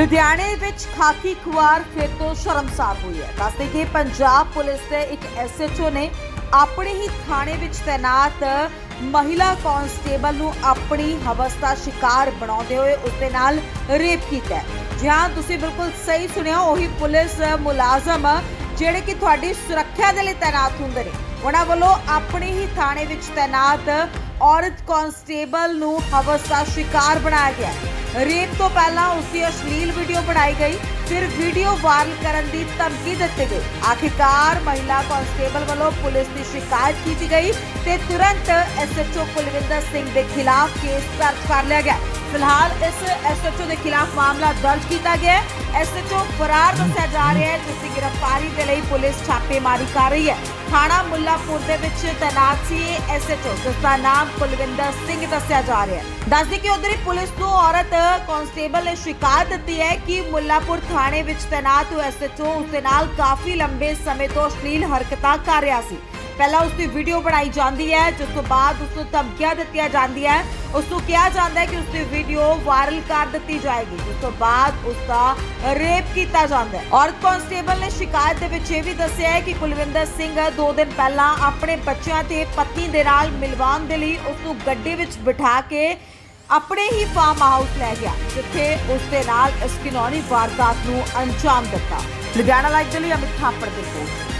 ਲੁਧਿਆਣੇ ਵਿੱਚ ਖਾਕੀ ਖੁਆਰ ਫਿਰ ਤੋਂ ਸ਼ਰਮਸਾਰ ਹੋਈ ਹੈ। ਦੱਸਦੇ ਕਿ ਪੰਜਾਬ ਪੁਲਿਸ ਦੇ ਇੱਕ ਐਸਐਚਓ ਨੇ ਆਪਣੇ ਹੀ ਥਾਣੇ ਵਿੱਚ ਤੈਨਾਤ ਮਹਿਲਾ ਕਾਂਸਟੇਬਲ ਨੂੰ ਆਪਣੀ ਹਵਸ ਦਾ ਸ਼ਿਕਾਰ ਬਣਾਉਂਦੇ ਹੋਏ ਉਸ ਦੇ ਨਾਲ ਰੇਪ ਕੀਤਾ ਹੈ। ਜੀ ਹਾਂ, ਤੁਸੀਂ ਬਿਲਕੁਲ ਸਹੀ ਸੁਣਿਆ, ਉਹੀ ਪੁਲਿਸ ਮੁਲਾਜ਼ਮ ਜਿਹੜੇ ਕਿ ਤੁਹਾਡੀ ਸੁਰੱਖਿਆ ਦੇ ਲਈ ਤੈਨਾਤ ਹੁੰਦੇ ਨੇ। ਉਹਨਾਂ ਵੱਲੋਂ ਆਪਣੇ ਹੀ ਥਾਣੇ ਵਿੱਚ ਤੈਨਾਤ ਔਰਤ ਕਾਂਸਟੇਬਲ ਨੂੰ ਹਵਸ ਦਾ ਸ਼ਿਕਾਰ ਬਣਾਇਆ ਗਿਆ ਰੇਪ ਤੋਂ ਪਹਿਲਾਂ ਉਸ ਦੀ ਅਸ਼ਲੀਲ ਵੀਡੀਓ ਬਣਾਈ ਗਈ, ਫਿਰ ਵੀਡੀਓ ਵਾਇਰਲ ਕਰਨ ਦੀ ਧਮਕੀ ਦਿੱਤੀ ਗਈ। ਆਖਿਰਕਾਰ ਮਹਿਲਾ ਕਾਂਸਟੇਬਲ ਵੱਲੋਂ ਪੁਲਿਸ ਦੀ ਸ਼ਿਕਾਇਤ ਕੀਤੀ ਗਈ ਤੇ ਤੁਰੰਤ ਐਸਐਚਓ ਕੁਲਵਿੰਦਰ ਸਿੰਘ ਦੇ ਖਿਲਾਫ ਕੇਸ ਦਰਜ ਕਰ ਲਿਆ ਗਿਆ। ਫਿਲਹਾਲ ਇਸ ਐਸਐਚਓ ਦੇ ਖਿਲਾਫ ਮਾਮਲਾ ਦਰਜ ਕੀਤਾ ਗਿਆ ਹੈ। ਐਸਐਚਓ ਫਰਾਰ ਦੱਸਿਆ ਜਾ ਰਿਹਾ ਹੈ, ਜਿਸ ਦੀ ਗ੍ਰਿਫਤਾਰੀ ਦੇ ਲਈ ਪੁਲਿਸ ਛਾਪੇਮਾਰੀ ਕਰ ਰਹੀ ਹੈ। ਥਾਣਾ ਮੁੱਲਾਪੁਰ ਦੇ ਵਿੱਚ ਤੈਨਾਤ ਸੀ ਇਹ ਐਸਐਚਓ ਜਿਸ ਦਾ ਨਾਮ ਕੁਲਵਿੰਦਰ ਸਿੰਘ ਦੱਸਿਆ ਜਾ ਰਿਹਾ ਹੈ। ਦੱਸਦੀ ਕਿ ਉਧਰ ਹੀ ਪੁਲਿਸ ਨੂੰ ਔਰਤ ਕਾਂਸਟੇਬਲ ਨੇ ਸ਼ਿਕਾਇਤ ਦਿੱਤੀ ਹੈ ਕਿ ਮੁੱਲਾਪੁਰ ਥਾਣੇ ਵਿੱਚ ਤੈਨਾਤ ਐਸਐਚਓ ਉਸ ਦੇ ਨਾਲ ਕਾਫੀ ਲੰਬੇ ਸਮੇਂ ਤੋਂ ਅਸ਼ਲੀਲ ਹਰਕਤਾਂ ਕਰ ਰਿਹਾ ਸੀ। ਪਹਿਲਾਂ ਉਸ ਦੀ ਵੀਡੀਓ ਬਣਾਈ ਜਾਂਦੀ ਹੈ, ਜਿਸ ਤੋਂ ਬਾਅਦ ਉਸ ਨੂੰ ਧਮਕੀਆਂ ਦਿੱਤੀਆਂ ਜਾਂਦੀਆਂ ਹੈ। ਉਸ ਨੂੰ ਕਿਹਾ ਜਾਂਦਾ ਹੈ ਕਿ ਉਸ ਦੀ ਵੀਡੀਓ ਵਾਇਰਲ ਕਰ ਦਿੱਤੀ ਜਾਏਗੀ, ਜਿਸ ਤੋਂ ਬਾਅਦ ਉਸ ਦਾ ਰੇਪ ਕੀਤਾ ਜਾਂਦਾ ਹੈ। ਔਰਤ ਕਾਂਸਟੇਬਲ ਨੇ ਸ਼ਿਕਾਇਤ ਦੇ ਵਿੱਚ ਇਹ ਵੀ ਦੱਸਿਆ ਹੈ ਕਿ ਕੁਲਵਿੰਦਰ ਸਿੰਘ ਦੋ ਦਿਨ ਪਹਿਲਾਂ ਆਪਣੇ ਬੱਚਿਆਂ ਤੇ ਪਤਨੀ ਦੇ ਨਾਲ ਮਿਲਵਾਉਣ ਦੇ ਲਈ ਉਸ ਨੂੰ ਗੱਡੀ ਵਿੱਚ ਬਿਠਾ ਕੇ ਆਪਣੇ ਹੀ ਫਾਰਮ ਹਾਊਸ ਲੈ ਗਿਆ, ਜਿੱਥੇ ਉਸ ਦੇ ਨਾਲ ਇਸ ਘਿਨੌਣੀ ਵਾਰਦਾਤ ਨੂੰ ਅੰਜਾਮ ਦਿੱਤਾ। ਲੁਧਿਆਣਾ ਲਾਈਵ ਦੇ ਲਈ ਅਮਿਤ ਥਾਪੜ ਦੀ ਰਿਪੋਰਟ।